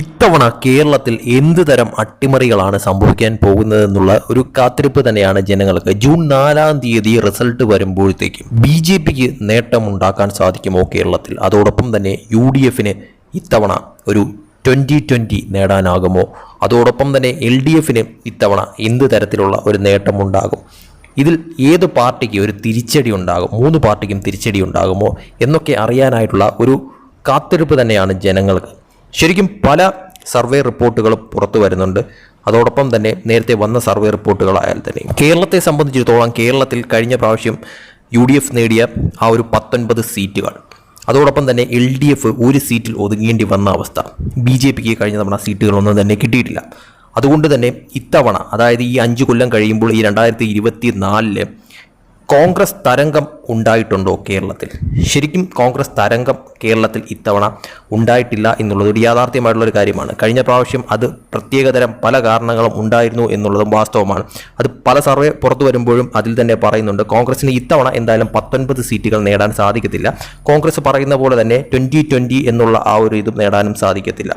ഇത്തവണ കേരളത്തിൽ എന്ത് തരം അട്ടിമറികളാണ് സംഭവിക്കാൻ പോകുന്നതെന്നുള്ള ഒരു കാത്തിരിപ്പ് തന്നെയാണ് ജനങ്ങൾക്ക്. ജൂൺ നാലാം തീയതി റിസൾട്ട് വരുമ്പോഴത്തേക്കും ബി ജെ പിക്ക് നേട്ടമുണ്ടാക്കാൻ സാധിക്കുമോ കേരളത്തിൽ? അതോടൊപ്പം തന്നെ യു ഡി എഫിന് ഇത്തവണ ഒരു ട്വന്റി ട്വന്റി നേടാനാകുമോ? അതോടൊപ്പം തന്നെ എൽ ഡി എഫിന് ഇത്തവണ എന്ത് തരത്തിലുള്ള ഒരു നേട്ടമുണ്ടാകും? ഇതിൽ ഏത് പാർട്ടിക്ക് ഒരു തിരിച്ചടി ഉണ്ടാകും? മൂന്ന് പാർട്ടിക്കും തിരിച്ചടി ഉണ്ടാകുമോ? എന്നൊക്കെ അറിയാനായിട്ടുള്ള ഒരു കാത്തിരിപ്പ് തന്നെയാണ് ജനങ്ങൾക്ക് ശരിക്കും പല സർവേ റിപ്പോർട്ടുകളും പുറത്തു വരുന്നുണ്ട്. അതോടൊപ്പം തന്നെ നേരത്തെ വന്ന സർവേ റിപ്പോർട്ടുകളായാൽ തന്നെ. കേരളത്തെ സംബന്ധിച്ചിടത്തോളം കേരളത്തിൽ കഴിഞ്ഞ പ്രാവശ്യം യു ഡി എഫ് നേടിയ ആ ഒരു പത്തൊൻപത് സീറ്റുകൾ. അതോടൊപ്പം തന്നെ എൽ ഡി എഫ് ഒരു സീറ്റിൽ ഒതുങ്ങേണ്ടി വന്ന അവസ്ഥ. ബി ജെ പിക്ക് കഴിഞ്ഞ തവണ സീറ്റുകളൊന്നും തന്നെ കിട്ടിയിട്ടില്ല. അതുകൊണ്ട് തന്നെ ഇത്തവണ അതായത് ഈ അഞ്ച് കൊല്ലം കഴിയുമ്പോൾ ഈ രണ്ടായിരത്തി ഇരുപത്തി നാലിൽ കോൺഗ്രസ് തരംഗം ഉണ്ടായിട്ടുണ്ടോ കേരളത്തിൽ? ശരിക്കും കോൺഗ്രസ് തരംഗം കേരളത്തിൽ ഇത്തവണ ഉണ്ടായിട്ടില്ല എന്നുള്ളത് ഒരു യാഥാർത്ഥ്യമായിട്ടുള്ള ഒരു കാര്യമാണ്. കഴിഞ്ഞ പ്രാവശ്യം അത് പ്രത്യേകതരം പല കാരണങ്ങളും ഉണ്ടായിരുന്നു എന്നുള്ളതും വാസ്തവമാണ്. അത് പല സർവേ പുറത്തു വരുമ്പോഴും അതിൽ തന്നെ പറയുന്നുണ്ട്. കോൺഗ്രസിന് ഇത്തവണ എന്തായാലും പത്തൊൻപത് സീറ്റുകൾ നേടാൻ സാധിക്കത്തില്ല. കോൺഗ്രസ് പറയുന്ന പോലെ തന്നെ ട്വന്റി ട്വന്റി എന്നുള്ള ആ ഒരു ഇതും നേടാനും സാധിക്കത്തില്ല.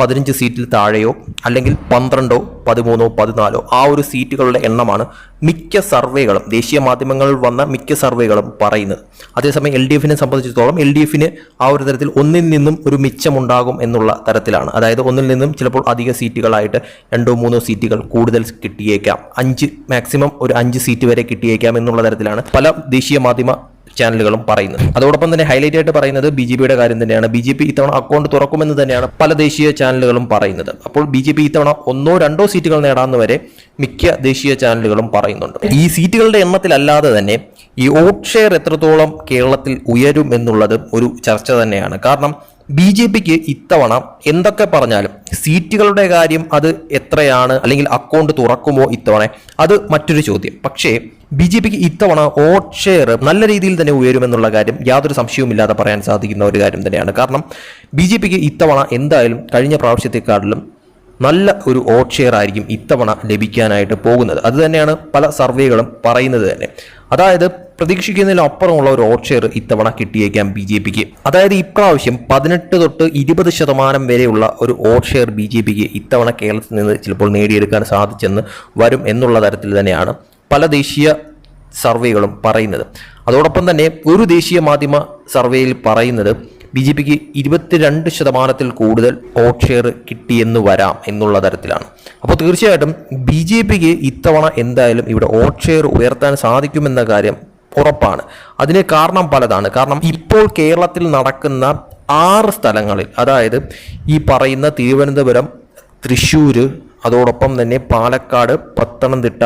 പതിനഞ്ച് സീറ്റിൽ താഴെയോ അല്ലെങ്കിൽ പന്ത്രണ്ടോ പതിമൂന്നോ പതിനാലോ ആ ഒരു സീറ്റുകളുടെ എണ്ണമാണ് മിക്ക സർവേകളും ദേശീയ മാധ്യമങ്ങളിൽ വന്ന മിക്ക സർവേകളും പറയുന്നത്. അതേസമയം എൽ ഡി എഫിനെ സംബന്ധിച്ചിടത്തോളം എൽ ഡി എഫിന് ആ ഒരു തരത്തിൽ ഒന്നിൽ നിന്നും ഒരു മിച്ചമുണ്ടാകും എന്നുള്ള തരത്തിലാണ്. അതായത് ഒന്നിൽ നിന്നും ചിലപ്പോൾ അധിക സീറ്റുകളായിട്ട് രണ്ടോ മൂന്നോ സീറ്റുകൾ കൂടുതൽ കിട്ടിയേക്കാം. അഞ്ച് മാക്സിമം ഒരു അഞ്ച് സീറ്റ് വരെ കിട്ടിയേക്കാം എന്നുള്ള തരത്തിലാണ് പല ദേശീയ മാധ്യമ ചാനലുകളും പറയുന്നത്. അതോടൊപ്പം തന്നെ ഹൈലൈറ്റ് ആയിട്ട് പറയുന്നത് ബി ജെ പിയുടെ കാര്യം തന്നെയാണ്. ബി ജെ പി ഇത്തവണ അക്കൗണ്ട് തുറക്കുമെന്ന് തന്നെയാണ് പല ദേശീയ ചാനലുകളും പറയുന്നത്. അപ്പോൾ ബി ജെ പി ഇത്തവണ ഒന്നോ രണ്ടോ സീറ്റുകൾ നേടാമെന്ന് വരെ മിക്ക ദേശീയ ചാനലുകളും പറയുന്നുണ്ട്. ഈ സീറ്റുകളുടെ എണ്ണത്തിലല്ലാതെ തന്നെ ഈ വോട്ട് ഷെയർ എത്രത്തോളം കേരളത്തിൽ ഉയരും എന്നുള്ളത് ഒരു ചർച്ച തന്നെയാണ്. കാരണം ബി ജെ പിക്ക് ഇത്തവണ എന്തൊക്കെ പറഞ്ഞാലും സീറ്റുകളുടെ കാര്യം അത് എത്രയാണ് അല്ലെങ്കിൽ അക്കൗണ്ട് തുറക്കുമോ ഇത്തവണ അത് മറ്റൊരു ചോദ്യം. പക്ഷേ ബി ജെ പിക്ക് ഇത്തവണ വോട്ട് ഷെയർ നല്ല രീതിയിൽ തന്നെ ഉയരുമെന്നുള്ള കാര്യം യാതൊരു സംശയവുമില്ലാതെ പറയാൻ സാധിക്കുന്ന ഒരു കാര്യം തന്നെയാണ്. കാരണം ബി ജെ പിക്ക് ഇത്തവണ എന്തായാലും കഴിഞ്ഞ പ്രാവശ്യത്തെക്കാട്ടിലും നല്ല ഒരു ഓട്ട് ഷെയർ ആയിരിക്കും ഇത്തവണ ലഭിക്കാനായിട്ട് പോകുന്നത്. അത് തന്നെയാണ് പല സർവേകളും പറയുന്നത് തന്നെ. അതായത് പ്രതീക്ഷിക്കുന്നതിലും അപ്പുറമുള്ള ഒരു ഓട്ട് ഷെയർ ഇത്തവണ കിട്ടിയേക്കാം ബി ജെ പിക്ക്. അതായത് ഇപ്രാവശ്യം പതിനെട്ട് തൊട്ട് ഇരുപത് ശതമാനം വരെയുള്ള ഒരു ഓട്ട് ഷെയർ ബി ജെ പിക്ക് ഇത്തവണ കേരളത്തിൽ നിന്ന് ചിലപ്പോൾ നേടിയെടുക്കാൻ സാധിച്ചെന്ന് വരും എന്നുള്ള തരത്തിൽ തന്നെയാണ് പല ദേശീയ സർവേകളും പറയുന്നത്. അതോടൊപ്പം തന്നെ ഒരു ദേശീയ മാധ്യമ സർവേയിൽ പറയുന്നത് ബി ജെ പിക്ക് ഇരുപത്തിരണ്ട് ശതമാനത്തിൽ കൂടുതൽ വോട്ട് ഷെയർ കിട്ടിയെന്ന് വരാം എന്നുള്ള തരത്തിലാണ്. അപ്പോൾ തീർച്ചയായിട്ടും ബി ജെ പിക്ക് ഇത്തവണ എന്തായാലും ഇവിടെ വോട്ട് ഷെയർ ഉയർത്താൻ സാധിക്കുമെന്ന കാര്യം ഉറപ്പാണ്. അതിന് കാരണം പലതാണ്. കാരണം ഇപ്പോൾ കേരളത്തിൽ നടക്കുന്ന ആറ് സ്ഥലങ്ങളിൽ അതായത് ഈ പറയുന്ന തിരുവനന്തപുരം തൃശ്ശൂർ അതോടൊപ്പം തന്നെ പാലക്കാട് പത്തനംതിട്ട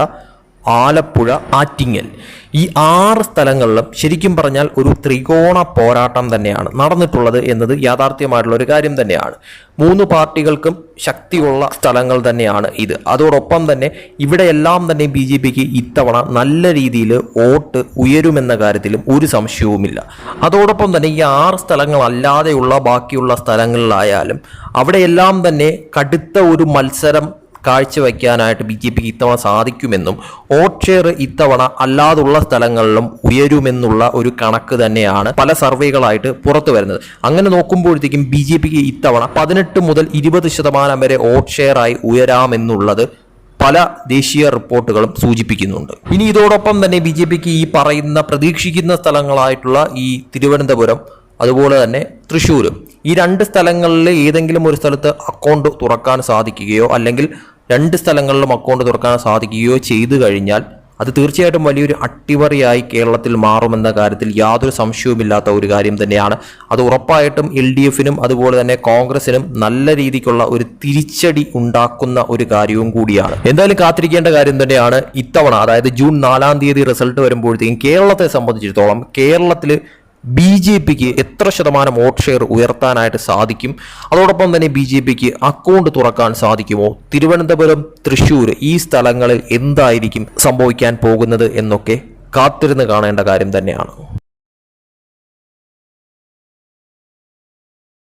ആലപ്പുഴ ആറ്റിങ്ങൽ. ഈ ആറ് സ്ഥലങ്ങളിലും ശരിക്കും പറഞ്ഞാൽ ഒരു ത്രികോണ പോരാട്ടം തന്നെയാണ് നടന്നിട്ടുള്ളത് എന്നത് യാഥാർത്ഥ്യമായിട്ടുള്ള ഒരു കാര്യം തന്നെയാണ്. മൂന്ന് പാർട്ടികൾക്കും ശക്തിയുള്ള സ്ഥലങ്ങൾ തന്നെയാണ് ഇത്. അതോടൊപ്പം തന്നെ ഇവിടെയെല്ലാം തന്നെ ബി ജെ പിക്ക് ഇത്തവണ നല്ല രീതിയിൽ വോട്ട് ഉയരുമെന്ന കാര്യത്തിലും ഒരു സംശയവുമില്ല. അതോടൊപ്പം തന്നെ ഈ ആറ് സ്ഥലങ്ങളല്ലാതെയുള്ള ബാക്കിയുള്ള സ്ഥലങ്ങളിലായാലും അവിടെയെല്ലാം തന്നെ കടുത്ത ഒരു മത്സരം കാഴ്ചവെക്കാനായിട്ട് ബി ജെ പിക്ക് ഇത്തവണ സാധിക്കുമെന്നും വോട്ട് ഷെയർ ഇത്തവണ അല്ലാതുള്ള സ്ഥലങ്ങളിലും ഉയരുമെന്നുള്ള ഒരു കണക്ക് തന്നെയാണ് പല സർവേകളായിട്ട് പുറത്തു വരുന്നത്. അങ്ങനെ നോക്കുമ്പോഴത്തേക്കും ബി ജെ പിക്ക് ഇത്തവണ പതിനെട്ട് മുതൽ ഇരുപത് ശതമാനം വരെ വോട്ട് ഷെയറായി ഉയരാമെന്നുള്ളത് പല ദേശീയ റിപ്പോർട്ടുകളും സൂചിപ്പിക്കുന്നുണ്ട്. ഇനി ഇതോടൊപ്പം തന്നെ ബി ജെ പിക്ക് ഈ പറയുന്ന പ്രതീക്ഷിക്കുന്ന സ്ഥലങ്ങളായിട്ടുള്ള ഈ തിരുവനന്തപുരം അതുപോലെ തന്നെ തൃശ്ശൂരും ഈ രണ്ട് സ്ഥലങ്ങളിൽ ഏതെങ്കിലും ഒരു സ്ഥലത്ത് അക്കൗണ്ട് തുറക്കാൻ സാധിക്കുകയോ അല്ലെങ്കിൽ രണ്ട് സ്ഥലങ്ങളിലും അക്കൗണ്ട് തുറക്കാൻ സാധിക്കുകയോ ചെയ്തു കഴിഞ്ഞാൽ അത് തീർച്ചയായിട്ടും വലിയൊരു അട്ടിമറിയായി കേരളത്തിൽ മാറുമെന്ന കാര്യത്തിൽ യാതൊരു സംശയവുമില്ലാത്ത ഒരു കാര്യം തന്നെയാണ്. അത് ഉറപ്പായിട്ടും എൽ ഡി എഫിനും അതുപോലെ തന്നെ കോൺഗ്രസിനും നല്ല രീതിക്കുള്ള ഒരു തിരിച്ചടി ഉണ്ടാക്കുന്ന ഒരു കാര്യവും കൂടിയാണ്. എന്തായാലും കാത്തിരിക്കേണ്ട കാര്യം തന്നെയാണ് ഇത്തവണ അതായത് ജൂൺ നാലാം തീയതി റിസൾട്ട് വരുമ്പോഴത്തേക്കും കേരളത്തെ സംബന്ധിച്ചിടത്തോളം കേരളത്തിൽ ബി ജെ പിക്ക് എത്ര ശതമാനം വോട്ട് ഷെയർ ഉയർത്താനായിട്ട് സാധിക്കും? അതോടൊപ്പം തന്നെ ബി ജെ പിക്ക് അക്കൗണ്ട് തുറക്കാൻ സാധിക്കുമോ? തിരുവനന്തപുരം തൃശ്ശൂർ ഈ സ്ഥലങ്ങളിൽ എന്തായിരിക്കും സംഭവിക്കാൻ പോകുന്നത് എന്നൊക്കെ കാത്തിരുന്ന് കാണേണ്ട കാര്യം തന്നെയാണ്.